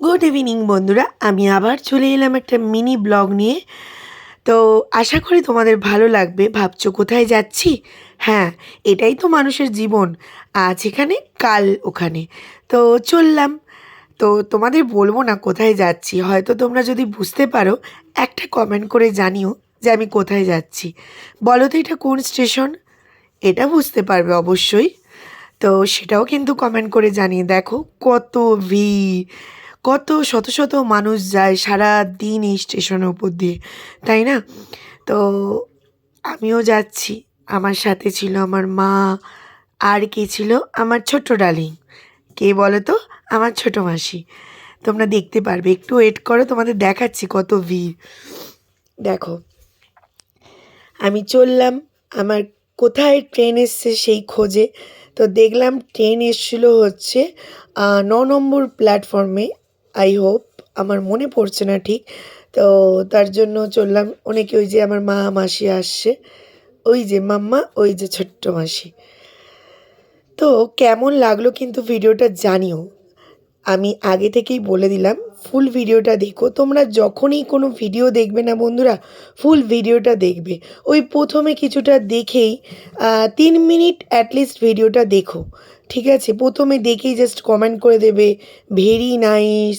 Good evening বন্ধুরা। আমি আবার চলে এলাম একটা মিনি ব্লগ নিয়ে। তো আশা করি তোমাদের ভালো লাগবে। ভাবছ কোথায় যাচ্ছি? হ্যাঁ এটাই তো মানুষের জীবন। আজ এখানে, কাল ওখানে। তো চললাম। তো তোমাদের বলব না কোথায় যাচ্ছি। হয়তো তোমরা যদি বুঝতে পারো, একটা কমেন্ট করে জানিও যে আমি কোথায় যাচ্ছি। বলো তো এটা কোন স্টেশন এটা বুঝতে পারবে অবশ্যই। তো সেটাও কিন্তু কমেন্ট করে জানিয়ে দেখো। কত ভিড়! কত শত শত মানুষ যায় সারা দিন এই স্টেশনের উপর দিয়ে, তাই না? তো আমিও যাচ্ছি। আমার সাথে ছিল আমার মা, আর কে ছিল? আমার ছোট্ট ডালিং কে বলো তো? আমার ছোট মাসি। তোমরা দেখতে পারবে। একটু ওয়েট করো, তোমাদের দেখাচ্ছি কত ভিড়। দেখো, আমি চললাম। আমার কোথায় ট্রেন এসছে সেই খোঁজে। তো দেখলাম ট্রেন এসেছিল হচ্ছে ন নম্বর প্ল্যাটফর্মে আই হোপ আমার মনে পড়ছে না ঠিক। তো তার জন্য চললাম, অনেকে ওই যে আমার মা, মাসি আসছে, ওই যে মাম্মা, ওই যে ছোট্ট মাসি। তো কেমন লাগল কিন্তু ভিডিওটা জানিও। আমি আগে থেকেই বলে দিলাম ফুল ভিডিওটা দেখো। তোমরা যখনই কোনো ভিডিও দেখবে না বন্ধুরা ফুল ভিডিওটা দেখবে। ওই প্রথমে কিছুটা দেখেই তিন মিনিট অ্যাটলিস্ট ভিডিওটা দেখো। ঠিক আছে, প্রথমে দেখেই জাস্ট কমেন্ট করে দেবে ভেরি নাইস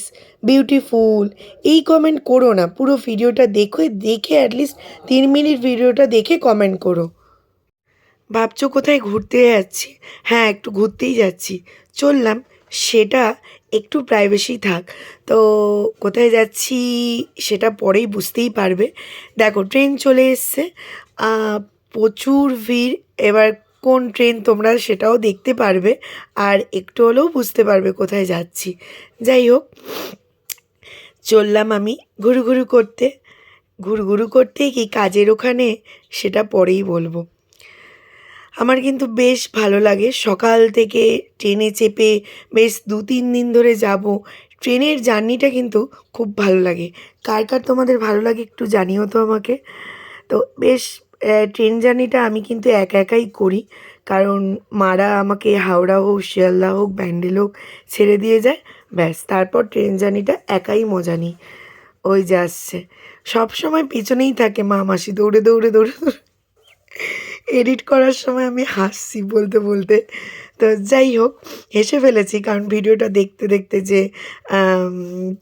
বিউটিফুল এই কমেন্ট করো না, পুরো ভিডিওটা দেখো, দেখে অ্যাটলিস্ট তিন মিনিট ভিডিওটা দেখে কমেন্ট করো। ভাবছ কোথায় ঘুরতে যাচ্ছি? হ্যাঁ একটু ঘুরতেই যাচ্ছি। চললাম, সেটা একটু প্রাইভেসি থাক। তো কোথায় যাচ্ছি সেটা পরেই বুঝতেই পারবে। দেখো ট্রেন চলে এসছে। প্রচুর ভিড়, এবার কোন ট্রেন তোমরা সেটাও দেখতে পারবে আর একটু হলেও বুঝতে পারবে কোথায় যাচ্ছি। যাই হোক, চললাম আমি ঘুরু ঘুরু করতে। ঘুরু ঘুরু করতে কি কাজের ওখানে সেটা পরেই বলব। আমার কিন্তু বেশ ভালো লাগে। সকাল থেকে ট্রেনে চেপে বেশ দু তিন দিন ধরে যাব। ট্রেনের জার্নিটা কিন্তু খুব ভালো লাগে। কার কার তোমাদের ভালো লাগে একটু জানিও তো আমাকে। তো বেশ ট্রেন জার্নিটা আমি কিন্তু একা একাই করি। কারণ মারা আমাকে হাওড়া হোক, শিয়ালদা হোক, ব্যান্ডেল হোক ছেড়ে দিয়ে যায়। ব্যাস, তারপর ট্রেন জার্নিটা একাই মজা নিই। ওই যে আসছে। সবসময় পিছনেই থাকে মা, মাসি দৌড়ে দৌড়ে দৌড়ে দৌড়ে। এডিট করার সময় আমি হাসছি বলতে বলতে। তো যাই হোক, হেসে ফেলেছি কারণ ভিডিওটা দেখতে দেখতে যে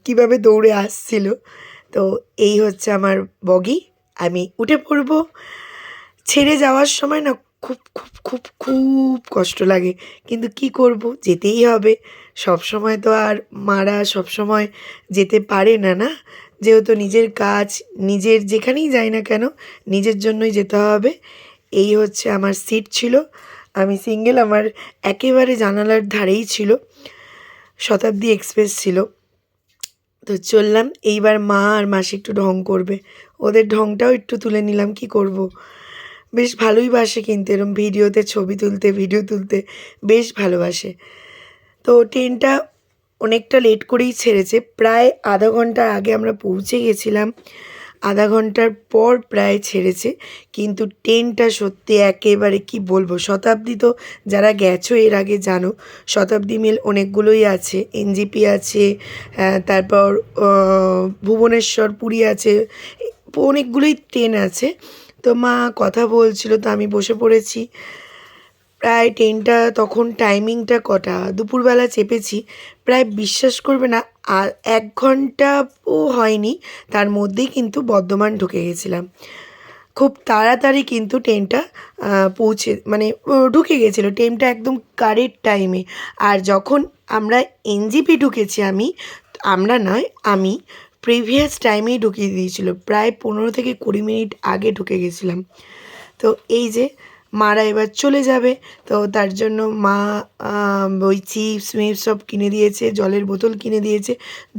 কীভাবে দৌড়ে আসছিল। তো এই হচ্ছে আমার বগি। আমি উঠে পড়ব। ছেড়ে যাওয়ার সময় না খুব খুব খুব খুব কষ্ট লাগে। কিন্তু কি করব? যেতেই হবে। সব সময় তো আর মারা সব সময় যেতে পারে না না? যেহেতু নিজের কাজ, নিজের যেখানেই যাই না কেন, নিজের জন্যই যেতে হবে। এই হচ্ছে আমার সিট ছিল। আমি সিঙ্গেল, আমার একেবারে জানালার ধারেই ছিল। শতাব্দী এক্সপ্রেস ছিল। তো চললাম। এইবার মা আর মাসি একটু ঢং করবে। ওদের ঢংটাও একটু তুলে নিলাম। কি করব। বেশ ভালোই বাসে কিন্তু, এরম ভিডিওতে ছবি তুলতে, ভিডিও তুলতে বেশ ভালোবাসে। তো ট্রেনটা অনেকটা লেট করেই ছেড়েছে, প্রায় আধা ঘণ্টা আগে আমরা পৌঁছে গেছিলাম, আধা ঘণ্টার পর প্রায় ছেড়েছে, কিন্তু ট্রেনটা সত্যি একেবারে কি বলব, শতাব্দী তো যারা গেছো এর আগে জানো, শতাব্দী মিল অনেকগুলোই আছে এনজিপি আছে তারপর ভুবনেশ্বর, পুরী আছে, অনেকগুলোই ট্রেন আছে তো মা কথা বলছিল, তো আমি বসে পড়েছি। প্রায় ট্রেনটা তখন টাইমিংটা কটা? দুপুরবেলা চেপেছি। প্রায় বিশ্বাস করবে না, আর এক ঘন্টাও হয়নি, তার মধ্যেই কিন্তু বর্ধমান ঢুকে গেছিলাম। খুব তাড়াতাড়ি কিন্তু ট্রেনটা পৌঁছে মানে ঢুকে গেছিল। ট্রেনটা একদম কারেক্ট টাইমে আর যখন আমরা এনজিপি ঢুকেছি আমি, আমরা নয়, আমি প্রিভিয়াস টাইমেই ঢুকিয়ে দিয়েছিল। প্রায় পনেরো থেকে কুড়ি মিনিট আগে ঢুকে গেছিলাম। তো এই যে মারা এবার চলে যাবে। তো তার জন্য মা ওই চিপস মিপস সব কিনে দিয়েছে, জলের বোতল কিনে দিয়েছে,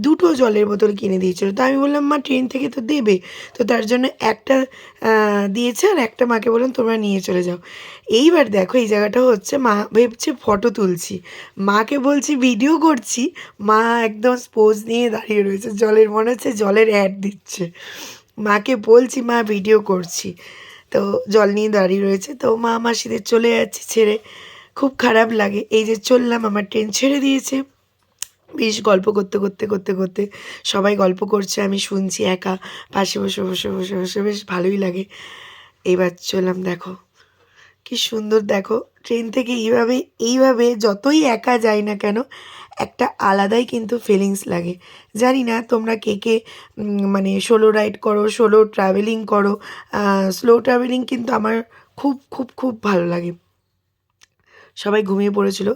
দুটো জলের বোতল কিনে দিয়েছিল। তো আমি বললাম, মা, ট্রেন থেকে তো দেবে। তো তার জন্য একটা দিয়েছে আর একটা মাকে বললাম, তোমরা নিয়ে চলে যাও। এইবার দেখো, এই জায়গাটা হচ্ছে, মা ভেবছে ফটো তুলছি। মাকে বলছি, ভিডিও করছি। মা একদম স্পোজ নিয়ে দাঁড়িয়ে রয়েছে। জলের মনে হচ্ছে, জলের অ্যাড দিচ্ছে। মাকে বলছি, মা, ভিডিও করছি। তো জল নিয়ে দাঁড়িয়ে রয়েছে। তো মা মাসিদের চলে যাচ্ছে ছেড়ে। খুব খারাপ লাগে। এই যে চললাম, আমার ট্রেন ছেড়ে দিয়েছে। বেশ গল্প করতে করতে করতে করতে সবাই গল্প করছে, আমি শুনছি একা। পাশে বসে বসে বসে বসে বেশ ভালোই লাগে। এবার চললাম, দেখো। কি সুন্দর, দেখো। ট্রেন থেকে এইভাবে এইভাবে যতই একা যাই না কেন, একটা আলাদাই কিন্তু ফিলিংস লাগে। জানি না তোমরা কে কে মানে সোলো রাইড করো সোলো ট্রাভেলিং করো স্লো ট্রাভেলিং কিন্তু আমার খুব খুব খুব ভালো লাগে। সবাই ঘুমিয়ে পড়েছিল।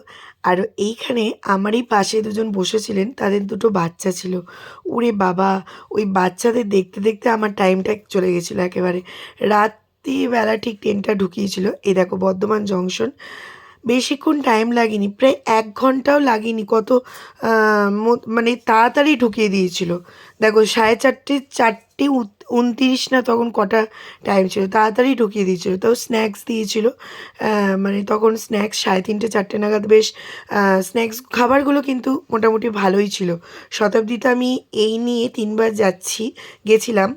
আর এইখানে আমারই পাশে দুজন বসেছিলেন, তাদের দুটো বাচ্চা ছিল। ওরে বাবা, ওই বাচ্চাদের দেখতে দেখতে আমার টাইমটা চলে গেছিল একেবারে। রাত্রিবেলা ঠিক ট্রেনটা ঢুকিয়েছিল। এই দেখো বর্ধমান জংশন। বেশিক্ষণ টাইম লাগেনি, প্রায় এক ঘন্টাও লাগেনি, কত মানে তাড়াতাড়ি ঢুকিয়ে দিয়েছিল। দেখো সাড়ে চারটে চারটে উনতিরিশ না তখন কটা টাইম ছিল, তাড়াতাড়ি ঢুকিয়ে দিয়েছিল। তাও স্ন্যাক্স দিয়েছিল মানে তখন স্ন্যাক্স সাড়ে তিনটে, চারটে নাগাদ বেশ স্ন্যাক্স খাবারগুলো কিন্তু মোটামুটি ভালোই ছিল। শতাব্দীতে আমি এই নিয়ে তিনবার যাচ্ছি, গেছিলাম।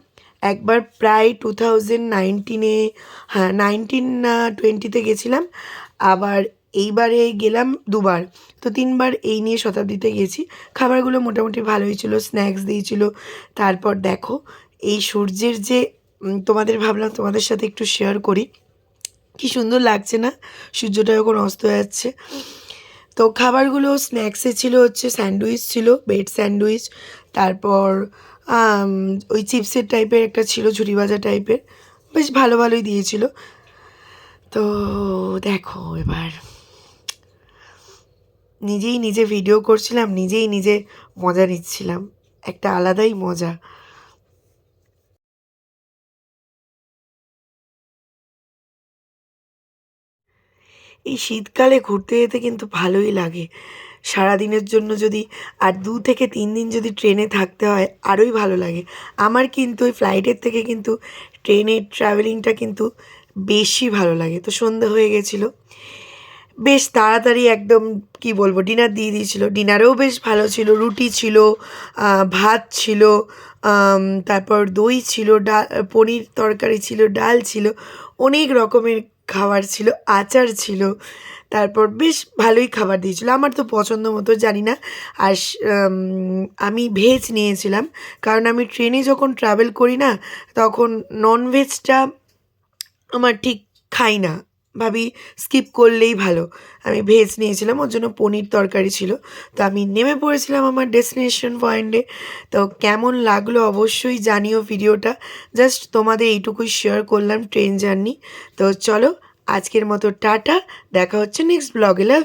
একবার প্রায় টু থাউজেন্ড নাইনটিনে হ্যাঁ নাইনটিন টোয়েন্টিতে গেছিলাম। আবার এইবারে গেলাম দুবার। তো তিনবার এই নিয়ে শতাব্দীতে গেছি। খাবারগুলো মোটামুটি ভালোই ছিল স্ন্যাক্স দিয়েছিল। তারপর দেখো, এই সূর্যের যে তোমাদের ভাবলাম তোমাদের সাথে একটু শেয়ার করি। কি সুন্দর লাগছে না? সূর্যটা যখন অস্ত যাচ্ছে। তো খাবারগুলো স্ন্যাক্সে ছিল, হচ্ছে স্যান্ডউইচ ছিল ব্রেড স্যান্ডউইচ তারপর ওই চিপসের টাইপের একটা ছিল, ঝুড়ি ভাজা টাইপের বেশ ভালো ভালোই দিয়েছিল। তো দেখো এবার। নিজেই নিজে ভিডিও করছিলাম, নিজেই নিজে মজা নিচ্ছিলাম। একটা আলাদাই মজা। এই শীতকালে ঘুরতে যেতে কিন্তু ভালোই লাগে। সারাদিনের জন্য যদি আর দু থেকে তিন দিন যদি ট্রেনে থাকতে হয়, আরোই ভালো লাগে। আমার কিন্তু ওই ফ্লাইটের থেকে কিন্তু ট্রেনের ট্রাভেলিংটা কিন্তু বেশি ভালো লাগে। তো সন্ধে হয়ে গেছিল। বেশ তাড়াতাড়ি একদম কি বলব, ডিনার দিয়ে দিয়েছিল। ডিনারেও বেশ ভালো ছিল, রুটি ছিল ভাত ছিল তারপর দই ছিল ডাল পনির তরকারি ছিল, ডাল ছিল, অনেক রকমের খাবার ছিল, আচার ছিল। তারপর বেশ ভালোই খাবার দিয়েছিল। আমার তো পছন্দ মতো, জানি না। আর আমি ভেজ নিয়েছিলাম। কারণ আমি ট্রেনে যখন ট্রাভেল করি না, তখন ননভেজটা আমার ঠিক খাই না। ভাবি স্কিপ করলেই ভালো। আমি ভেজ নিয়েছিলাম, ওর জন্য পনির তরকারি ছিল। তো আমি নেমে পড়েছিলাম আমার ডেস্টিনেশন পয়েন্টে তো কেমন লাগল অবশ্যই জানিও ভিডিওটা। জাস্ট তোমাদের এইটুকুই শেয়ার করলাম ট্রেন জার্নি তো চলো আজকের মতো টাটা, দেখা হচ্ছে নেক্সট ব্লগে লাভ